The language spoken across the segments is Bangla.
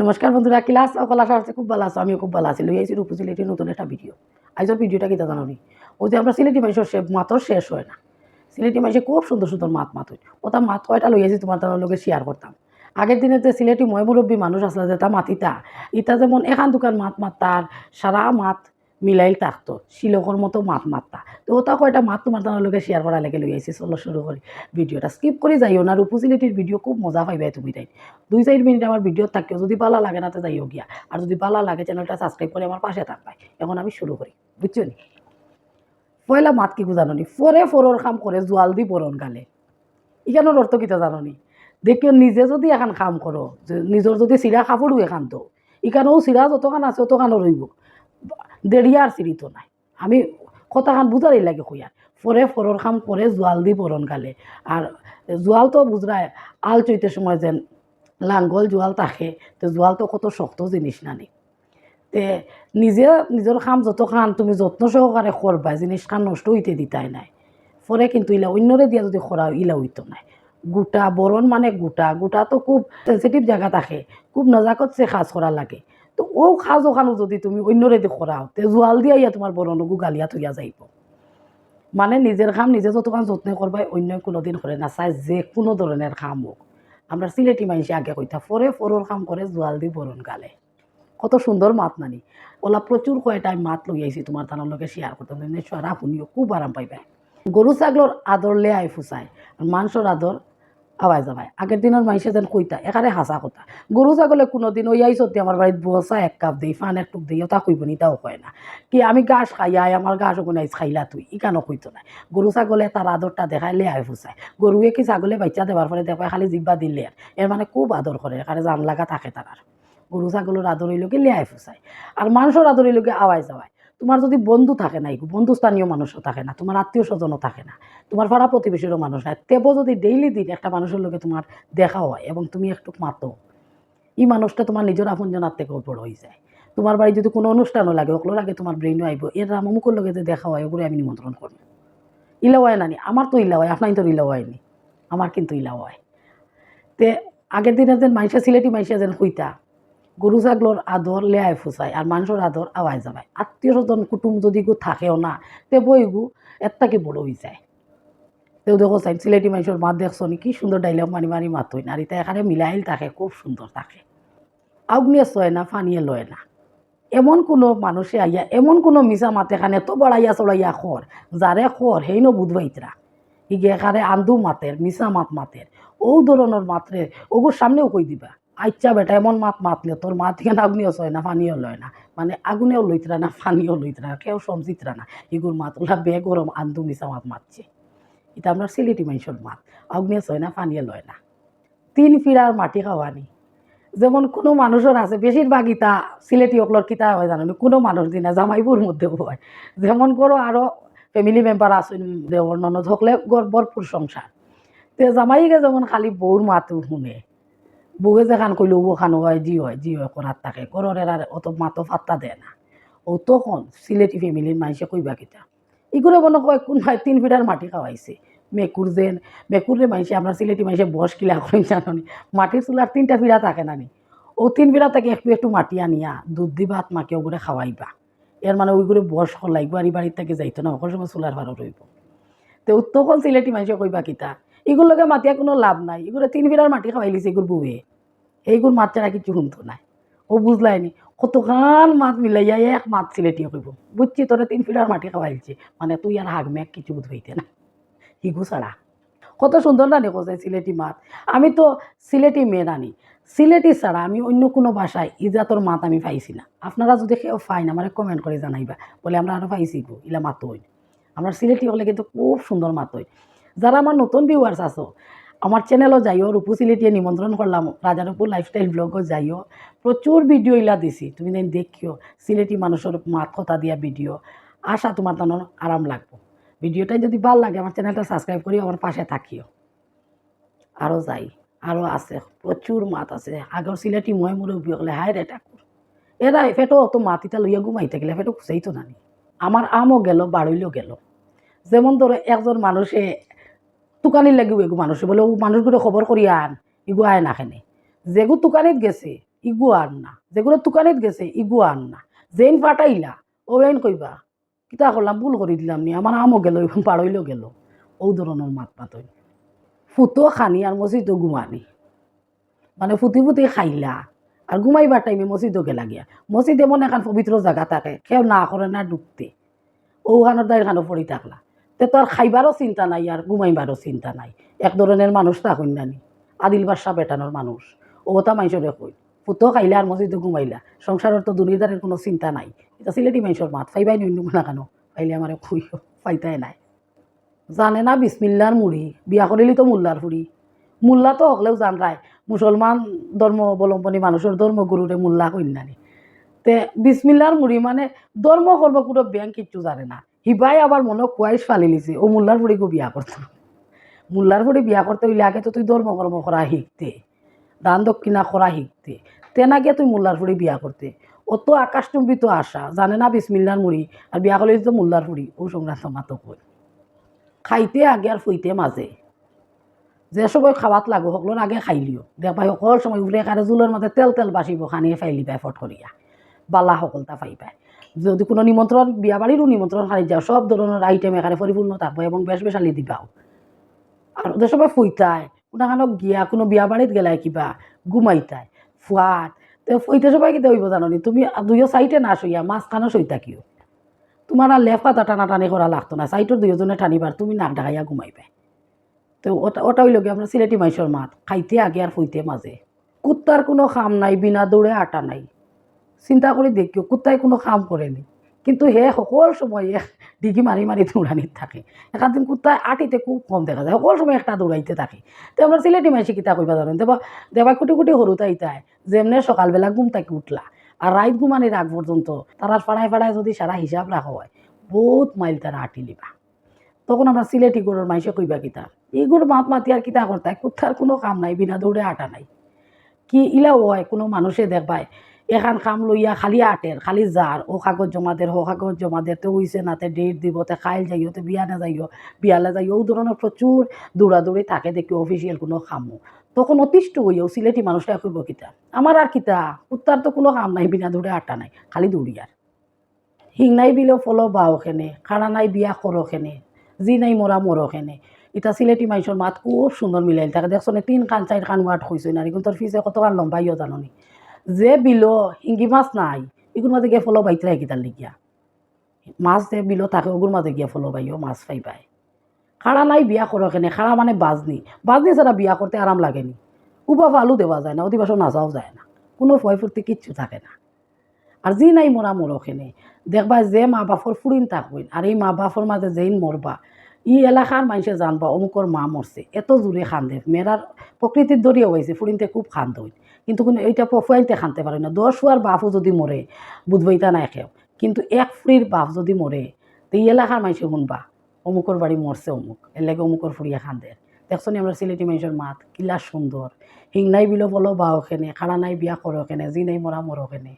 নমস্কার বন্ধুরা, ক্লাস অকল আশা আছে খুব ভালো আছো? আমিও খুব ভালো আছি। লই আইছি রূপু সিলেটি নতুন একটা ভিডিও আইজর ভিডিওটা কিতা জানো নি? ওই যে আমরা সিলেটি মানুষের সে মাতর শেষ হয় না। সিলেটি মাইসে খুব সুন্দর সুন্দর মাত মাত হয়। ওটা মাত কয়টা লই আইছি তোমার তার লগে শেয়ার করতাম। আগের দিনে যে সিলেটি ময় মুরব্বী মানুষ আসলে যে তা মাতিতা, ইতা যেমন এখান দোকান মাত মাত, তার সারা মাত মিলাইল থাকতো শিলকর মতো মাত মাত্তা। তো ওটা কয়টা মাত তার লগে শেয়ার করা লেগে লই আইছি, চলো শুরু করি ভিডিওটা। স্কিপ করে যাইও না রূপু সিলেটির ভিডিও খুব মজা পাইবাই তুমি তাই দুই চার মিনিট আমার ভিডিও থাকিও, যদি ভালো লাগে না তো যাইও গিয়া। আর যদি ভালো লাগে চ্যানেলটা সাবস্ক্রাইব করে আমার পাশে থাকবাই এখন আমি শুরু করি, বুঝছ নি? পয়লা মাত কি জানো নি? ফরে ফরর কাম করে জোয়াল দি পরন গালে। ইখানোর অর্থ কিতা জানো নি? দেখিও নিজে যদি এখন কাম করো নিজের যদি চিৰা কাপড়ও এখান তো ইখানেও চিৰা যতখান আছে অতখানো রইব দেড়িয়া আর চিরি তো নাই। আমি কথাখান বুঝারই লাগে খুঁয়ার ফরে ফরর কাম করে জোয়াল দি পরন গালে। আর জোয়াল তো বুঝরায় আল চৈতে সময় যেন লাঙ্গল জোয়াল থাকে তো জোয়াল তো কত শক্ত জিনিস নানি তে নিজে নিজের কাম যত খান তুমি যত্ন সহকারে করবা জিনিস খান নষ্ট হইতে দিতাই নাই। পরে কিন্তু ইলা অন্যরে দিয়া যদি খরা ইলা হইতো নাই। গোটা বরণ মানে গোটা। গোটা তো খুব সেন্সিটিভ জায়গা থাকে। খুব নজাকত সে সাজ করা লাগে। তো ও সাজ ওখানো যদি তুমি অন্যরে দি খরাও তে জোয়াল দিয়া ইয়া তোমার বরণকো গালিয়া থইয়া যাইব। মানে নিজের কাম নিজে যতক্ষণ যত্ন করবাই অন্য কোনোদিন করে না চাই যে কোনো ধরনের কাম হোক আমরা সিলেটি মানুষে আগে কইতা ফরে ফরর কাম করে জোয়াল দি বরণ গালে। কত সুন্দর মাত নানি। ওলা প্রচুর কয়টা মাত লই আইছি তোমার তানোর লগে শেয়ার করতাম সারা শুনিও খুব আরাম পাইবে গরু ছাগলর আদর লে আই আর মাংসর আদর আওয়াই যাবাই। আগের দিনের মাইসে যেন কইতা এখানে হাসা কথা। গরু ছাগলে কোনোদিন ওই আই সত্যি আমার বাড়িতে বসা এক কাপ দিই, ফান এক টুক দিই ওটা কইব নি তাও কয় না। কি আমি গাছ খাই, আই আমার গাছ ওখানে আইস খাইলা তুই ইকানো কইতো না গরু ছাগলে তার আদরটা দেখাই লে আই ফুসাই গরুয়ে কি ছাগলে বাচ্চা দেবার পরে দেখায় খালি জিব্বা দিলে আর এর মানে খুব আদর করে এখানে জান লাগা থাকে তার গরু ছাগলের আদর হইলকে লেয়াই ফুসাই আর মানুষের আদর হইলকে আওয়াই যাওয়াই তোমার যদি বন্ধু থাকে না বন্ধু স্থানীয় মানুষও থাকে না, তোমার আত্মীয় স্বজনও থাকে না, তোমার পাড়া প্রতিবেশীরও মানুষ নাই, তেবো যদি ডেইলি দিন একটা মানুষের লোকে তোমার দেখা হয় এবং তুমি একটু মাতো, এই মানুষটা তোমার নিজের আপনজনার থেকেও বড় হয়ে যায়। তোমার বাড়ি যদি কোনো অনুষ্ঠানও লাগে ওগুলোর আগে তোমার ব্রেইনও আইব, এর রামমুখের লগে যে দেখা হয়, ওগুলো আমি নিমন্ত্রণ করব। ইলা হয় নানি আমার তো ইলা হয়, আপনার তো ইলা হয়নি আমার কিন্তু ইলা হয়। তে আগের দিনে যেন মাইসা সিলেটি মাইসা যেন কইতা গরু ছাগলর আদর লেয়াই ফুসাই আর মানুষের আদর আওয়াই যাবাই আত্মীয় স্বজন কুটুম যদি গু থাকেও না, তে বইগু এত্তাকে বড় হয়ে যায়। তেও দেখো চাই সিলেটি মানুষের মাত দেখছ কি সুন্দর ডাইলগ মারি মারি মাত হই না। এটা এখানে মিলাইল থাকে, খুব সুন্দর থাকে। আউগনিয়ে চয় না ফানিয়ে লয় না। এমন কোনো মানুষে আইয়া এমন কোনো মিছা মাত এখানে তো বড়াইয়া চড়াইয়া খর যারে খর সেই ন বুধবাইতরা ইগে এখানে আন্দু মাতের মিছা মাত মাতের ও ধরনের মাত্রে ওগুর সামনেও কই দিবা। আচ্ছা বেটা, এমন মাত মাতলে তোর মাত কেন আগুনিও চয় না পানিও লয় না? মানে আগুনেও লইতরা না পানিও লইতরা না, কেউ সমজিতরা না। এগুর মাত ওলা বে গরম আন্দু মিশা মাত মাতছে। এটা আমরা সিলেটি মানুষের মাত। আগুনিও চয় না পানিও লয় না। তিন ফিরার মাটি খাওয়ানি যেমন কোনো মানুষের আছে, বেশিরভাগ ইতা সিলেটি অকলর কিতা হয়, জানো? কোনো মানুষ দিনা জামাইপুর মধ্যে হয়। যেমন করো আরও ফ্যামিলি মেম্বার আছেন দেওয়ার ননদ হকলে ভরপুর সংসার তে জামাইকে যেমন খালি বউর মাতো শুনে। বউয়ে যেখান কইলেও ওখানো হয় জি হয় জি হয় করার থাকে। করর আর অত মাতো ফাত্তা দেয় না। ও তখন সিলেটি ফ্যামিলির মানুষে কইবা কিতা এগুলো মনে হয় কোন তিন ফিটার মাটি খাওয়াইছে মেকুর যেন মেকুরে মাইসে আমরা সিলেটি মাইসে বস কিলা করে জানো মাটির চুলার তিনটা ফিরা থাকে না নি ও তিন ফিরা থেকে একটু একটু মাটি আনিয়া, দুধ দি ভাত মাকে ওগুলো খাওয়াইবা এর মানে ওইগুলো বস হলাই বাড়ি বাড়ির থেকে যাইতো না ওখানে সময় চুলার ভাড়া রইব তো তখন সিলেটি মাইসে কইবা কিতা এগুলোকে মাতিয়া কোনো লাভ নাই। এগুলো তিন ফিরার মাটি খাওয়াই লিছে এগুলো বউয়ে। এইগুলো মাত ছাড়া কিছু শুনতো নাই। ও বুঝলাইনি, কতখান মাত মিলাইয়া এক মাত সিলেটিয়ে কইব। বুঝছি তোরা তিন ফিরার মাটি খাওয়াইছে মানে তুই আর হাগ মেঘ কিছু বুঝবাইতে না। হিগু ছাড়া। কত সুন্দর না দেখো যায় সিলেটি মাত। আমি তো সিলেটি মেয়ে রানি। সিলেটি ছাড়া আমি অন্য কোনো ভাষায় ইজাতর মাত আমি পাইছি না। আপনারা যদি কেউ ফাইন আমার কমেন্ট করে জানাইবা। বলে আমরা আরও পাইছি গো, ইলা মাত হই আমরা সিলেটি হলে কিন্তু খুব সুন্দর মাত হই যারা আমার নতুন ভিউয়ার্স আছো আমার চ্যানেলও যাইও রূপু সিলেটিয়ে নিমন্ত্রণ করলাম রাজারূপুর লাইফস্টাইল ব্লগও যাইও। প্রচুর ভিডিও ইলা দিছি, তুমি দেন দেখিও সিলেটি মানুষের মাত কথা দিয়া ভিডিও আশা তোমার তেমন আরাম লাগবো। ভিডিওটাই যদি ভালো লাগে আমার চ্যানেলটা সাবস্ক্রাইব করি আমার পাশে থাকিও। আরও যাই আরও আছে প্রচুর মাত আছে। আগর সিলেটি মই মুরব্বী হলে হায় রে ঠাকুর এরা ফেটো অত মাত ইটা লইয়া ঘুমাই থাকিলে, ফেটো খুঁজাই তো নানি। আমার আমও গেল বাড়ইলেও গেল। যেমন ধরো একজন মানুষে তুকানির লাগিব এগু মানুষে। বলে, ও মানুষগুলো খবর করি আন এগু আয় না খেনে যেগু তুকানিত গেছে, ইগু আর না। যেগুলো দোকানত গেছে, ইগু আন না। যেন ফাটাইলা ও এন কইবা। কিতা করলাম ভুল করে দিলাম নি। আমার আমও গেল পাড়ইলেও গেল। ও ধরনের মাত মাতই ফুটো খানি আর মসজিদও ঘুমানি মানে ফুটি ফুটি খাইলা। আর ঘুমাইবার টাইমে মসজিদও গেলা গিয়া মসজিদ এমন এখন পবিত্র জায়গা থাকে। কেউ না করে না ডুবতে ওখানোর দাঁড়িয়ে পড়ি থাকলা। তে তো আর খাইবারও চিন্তা নাই আর ঘুমাইবারও চিন্তা নাই। এক ধরনের মানুষ তা নানি আদিল বাসা বেটানোর মানুষ। ও তা মানুষরে কই ফুটো খাইলা আর মসজিদে ঘুমাইলা। সংসারের তো দুনিয়াদারের কোনো চিন্তা নাই। এটা সিলেটি মানুষের মাত। ফাইবাই নইন না কেন? ফাইলে আমার খুই ফাইতাই নাই। জানে না বিসমিল্লার মুড়ি। বিয়া করিলি তো মোল্লার ফুড়ি। মোল্লা তো হকলেও জান রায়। মুসলমান ধর্ম অবলম্বনী মানুষের ধর্মগুরুরে মোল্লা কইনানি তে বিসমিল্লার মুড়ি মানে ধর্ম কর্ম কোনো ব্যাংক কিচ্ছু জানে না। হিবাই আবার মনে কুয়াইশ ফালি লিছে। ও মোল্লার ফুড়িকে বিয়া করতাম মোল্লার ফুড়ি বিয়া করতে হইলে আগে তো তুই ধর্ম কর্ম করা শিখতে দান দক্ষিণা করা শিখতে তেনাকে তুই মোল্লার ফুড়ি বিয়া করতে অত আকাশচুম্বিত আশা। জানে না বিসমিল্লার মুড়ি আর বিয়া করলে তো মোল্লার ফুড়ি ও সংক্রান্ত মাতো কই খাইতে আগে আর ফুইতে মাঝে যে সময় খাওয়াত লাগো সকলোর আগে খাইলিও দেখবা সকল সময় উড়ে কারে জুলের মাঝে তেল তেল বাসিব খানিয়ে ফাইলি পায় ফট করিয়া বালা সকলটা পাই পায়। যদি কোনো নিমন্ত্রণ বিয়া বাড়িরও নিমন্ত্রণ খালি যাও সব ধরনের আইটেম এখানে পরিপূর্ণ থাকব এবং বেশ বেশালি দিবাও আর ওদের সবাই ফুইতায়, কোনোখানো গিয়া, কোনো বিয়া বাড়িত গেলাই কিবা, ঘুমাইতায়, ফুয়াত। তো ফুইতে সবাই কিতে হইব জাননি? তুমি দুইও সাইটে না সইয়া মাঝখানো সইতা কিও? তোমার আর লেফ পাতা টানাটানি করা লাগতো না সাইটের দুইজনে টানিবার তুমি নাক ডাকাইয়া ঘুমাইবে। তো ওটা ওটা হইল আমরা সিলেটি মাইসর মাত, খাইতে আগে আর ফুইতে মাঝে কুত্তার কোনো খাম নাই, বিনা দৌড়ে আটা নাই। চিন্তা করে দেখিও কুত্তাই কোনো কাম করেনি কিন্তু হে সকল সময় ডিগি মারি মারি দৌড়ানিত থাকে। এখান দিন কুত্তায় আটিতে খুব কম দেখা যায়। সকল সময় একটা দৌড়াইতে থাকে। তো আমরা সিলেটি মাইসি কিতা কইবা জানেন দেবা দেবা কুটি কুটি সরু তাইতায় যেমনে সকালবেলা ঘুম তাকে উঠলা আর রাইত ঘুমানির আগ পর্যন্ত তারা ফাড়ায় ফাড়ায় যদি সারা হিসাব রাখা হয়, বহুত মাইল তারা আটি লিবা। তখন আমরা সিলেটি গরুর মাইসে কইবা কিতা। এই গরু মাত মাতি আর কিতা করতায় কুত্তার কোনো কাম নাই, বিনা দৌড়ে আটা নাই। কি ইলাও হয়, কোনো মানুষে দেখবায় এখান খাম লইয়া খালি আটের খালি যার ও কাগজ জমা দের ও কাগজ জমা দের তো না, তে ডেট দিব, তে খাইল যাইও, তে বিয়া না যাইও বিয়ালে যাইও ও ধরনের প্রচুর দৌড়াদৌড়ি থাকে দেখি অফিসিয়াল কোনো কামও তখন অতিষ্ঠ হইয়াও সিলেটি মানুষটা কইব কিতা। আমার আর কিতা কুত্তার তো কোনো কাম নাই, বিনা দৌড়ে আটা নাই, খালি দৌড়িয়ার হিং নাই বিলেও ফলো বাও খেনে খাড়া নাই বিয়া করো খেনে জি নাই মরা মরো খেনে ইটা সিলেটি মাইসর মাত খুব সুন্দর মিলাইল থাকে। দেখছ তিন কান চার কান ওয়ার্ড হয়েছে না এখন তোর ফিসে কত কান লম্বাইও জাননি। যে বিলো হিঙ্গি মাছ নাই এগুর মাঝে গিয়ে ফলো বাইতে রাখি তার লিগিয়া। মাছ যে বিলো থাকে ওগুর মাঝে গিয়ে ফলো বাইও মাছ পাই পায় খাড়া নাই, বিয়া করো কেনে খাড়া মানে বাজনি। বাজনি ছাড়া বিয়া করতে আরাম লাগেনি উবা আলু দেওয়া যায় না অধিবাসন নাচাও যায় না। কোনো ভয় ফুর্তি কিচ্ছু থাকে না। আর যি নাই মরা মরখেনে দেখবা যে মা বাপর ফুরিন থাকবেন আর এই মা বাপর মাঝে যেইন মরবা ই এলাকার মানুষে জানবা অমুকর মা মরছে এত জোরে খান্দে মেয়েরার প্রকৃতির দরিয়া হয়েছে ফুরিনতে খুব খান্দ হইন। কিন্তু কোনো এইটা পফুয়াইতে খানতে পারে না। দশ হওয়ার বাপও যদি মরে বুধবইতা নাই খেও। কিন্তু এক ফুরির বাপ যদি মরে, তো এই এলাকার মানুষে শুনবা অমুকর বাড়ি মরছে অমুক, এর লাগে অমুকর ফুরিয়া খান্দে। দেখছ নি আমরা সিলেটি মানুষের মাত কিলা সুন্দর হিং নাই বিলো বলো বা ওখানে খাড়া নাই বিয়া করো ওখানে জি নাই মরা মরো ওখানে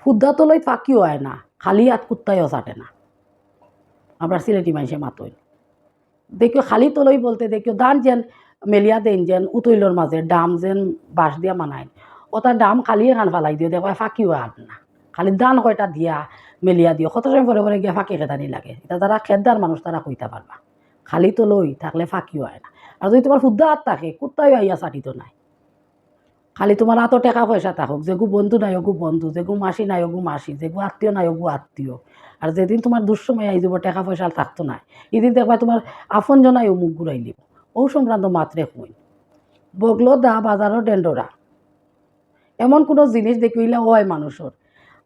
ফুদ্দা তলৈ ফাঁকিও হয় না, খালি হাত কুত্তাইও চাটে না। আমরা সিলেটি মানুষে মাতই। দেখিও খালি তলৈ বলতে দেখিও দান যেন মেলিয়া দেন যেন উতইলর মাঝে ডাম যেন বাঁশ দিয়া মানায়। ওটা ডাম খালি এখান ফালাই দিও দেখো ফাঁকিও আর না। খালি দান কয়টা দিয়া, মেলিয়া দিও কত সময় পরে পরে গিয়া ফাঁকি খেতানি লাগে? এটা যারা খেদার মানুষ তারা কইতে পারবা খালি তো লই থাকলে ফাঁকিও হয় না। আর যদি তোমার শুদ্ধ হাত থাকে কুত্তাইও আইয়া চাটিতো নাই। খালি তোমার হাতও টাকা পয়সা থাকুক যেগু বন্ধু নাই অগু বন্ধু যেগু মাসি নাই ওগু মাসি যেগু আত্মীয় নাই ওগু আত্মীয়। আর যেদিন তোমার দুঃসময় আই যাব, টাকা পয়সা থাকতো না এদিন দেখবা তোমার আপন জনাই ও মুখ ঘুরাই লিব ও সংক্রান্ত মাত্রে কই বগলো, দা বাজারও ডেন্ডরা এমন কোনো জিনিস দেখিলে হয় মানুষের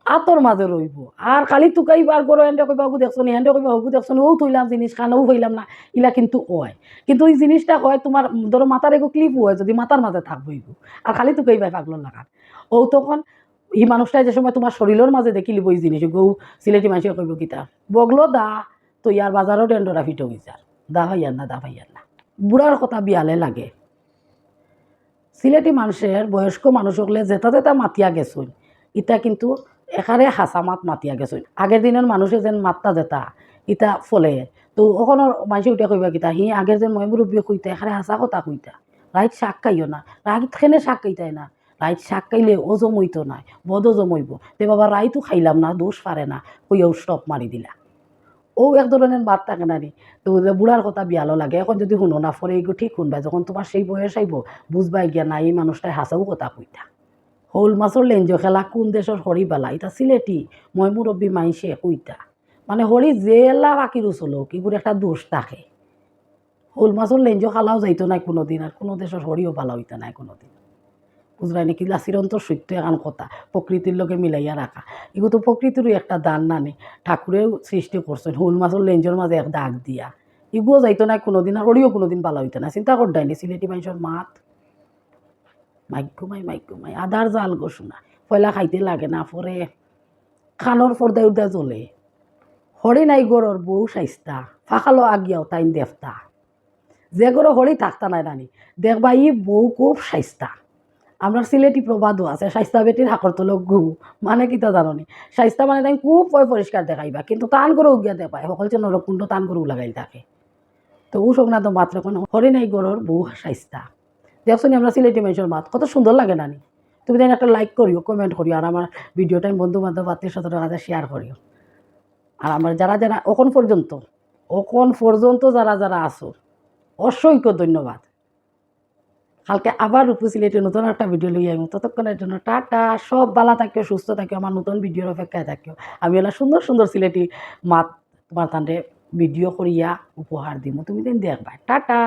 আতর মাঝে রইব আর খালি তুকাই বার করো এন্ডে কইবা দেখছ নি? এন্ডে কইবা ওগু দেখছ ও থইলাম জিনিস খান ও হইলাম না। ইলা কিন্তু হয় কিন্তু ওই জিনিসটা হয় তোমার ধরো মাথার এগো ক্লিপ হয়, যদি মাথার মাঝে থাকব এগু আর খালি তুকাই বাই পাগল লাগার ও তখন এই মানুষটা যে সময় তোমার শরীরের মাঝে দেখি লিব এই জিনিস গৌ সিলেটি মানুষে কইব কিতা বগলো, দা তো ইয়ার বাজারও ডেন্ডরা ফিটো হইছার দা ভাইয়ার না, দা ভাইয়ার না? বুড়ার কথা বিয়ালে লাগে। সিলেটি মানুষের বয়স্ক মানুষ হলে যেটা যেটা মাতিয়া গেছুন ইটা কিন্তু এখানে হাসা মাত মাতিয়া গেছুন আগের দিনের মানুষে যেন মাত্তা যেতা ইটা ফলে। তো ওখানোর মানুষে উঠে কইবা কিতা, হি আগের যেন মই মুরব্বী কইতা এখানে হাসা কথা কইতা রাইত শাক খাইও না রাইত খেনে শাক খাইতাই না। রাইত শাক খাইলে ও জমইত নাই বদও জমইব। তে বাবা রাইতো খাইলাম না, দোষ পারে না কইয়াও স্টপ মারি দিলা। ও এক ধরনের মাত থাকে না নি তো বুড়ার কথা বিয়ালো লাগে, এখন যদি শুনো না পরে এগুলো ঠিক শুনবা যখন তোমার সেই বয়স আইব বুঝবাই গিয়া না এই মানুষটাই হাসাও কথা কইতা হৌল মাছর লেঞ্জ খেলা কোন দেশের হরি বালা? এটা সিলেটি মই মুরব্বী মাইসে কইতা মানে হরি জেলা বাকি কি করে একটা দোষ থাকে। হৌল মাছর লেঞ্জ খালাও যাইতো নাই কোনোদিন আর কোনো দেশের হরিও ভালো হইতো নাই কোনোদিন। বুঝলাই নাকি চিরন্তর সত্য এখন কথা প্রকৃতির লগে মিলাইয়া রাখা এগুলো তো প্রকৃতিরই একটা দান নানি ঠাকুরেও সৃষ্টি করছেন হুল মাছের লেঞ্জর মাঝে এক দাগ দিয়া। এগুলো যাইতো না কোনোদিন আর হরিও কোনোদিন ভালো হইতো না চিন্তা করতাই নি সিলেটি মানুষের মাত। মাইক ঘুমাই মাইক ঘুমাই আদার জাল গো পয়লা খাইতে লাগে না পরে খানোর পর্দায় উর্দা জ্বলে। হরি নাই গরর বউ সাইস্তা ফাঁকালো আগিয়াও তাইন দেবতা যে গরো হরি থাকতা নাই রানি দেখবা ই বউ খুব সাইস্তা আমরা সিলেটি প্রবাদও আছে, স্বাস্থ্য বেটির হাকর তল গু মানে কি তা জানো স্বাস্থ্য মানে তাই খুব পরিষ্কার দেখাইবা, কিন্তু টান করে উগিয়া দেখায় সকল যে নরকুণ্ড টান করে লাগাই থাকে। তো ও সগনা তো মাত্র কোনো হরি নাই গরর বউ স্বাস্থ্য। দেখছ আমরা সিলেটি মানুষের মাত, কত সুন্দর লাগে নানি তুমি তাই একটা লাইক করিও কমেন্ট করিও, আর আমার ভিডিওটা আমি বন্ধু বান্ধব আত্মীয় স্বজনের কাছে শেয়ার করিও। আর আমার যারা যারা অখন পর্যন্ত অখন পর্যন্ত যারা যারা আসো অসংখ্য ধন্যবাদ। কালকে আবার রূপু সিলেটে নতুন একটা ভিডিও লই আমি ততক্ষণের জন্য টাটা, সব বালা থাকিও সুস্থ থাকিও আমার নতুন ভিডিওর অপেক্ষায় থাকিও আমি এলা সুন্দর সুন্দর সিলেটি মাত তোমার তান্ডে ভিডিও করিয়া উপহার দিমু। তুমি দিন দেখবা টাটা!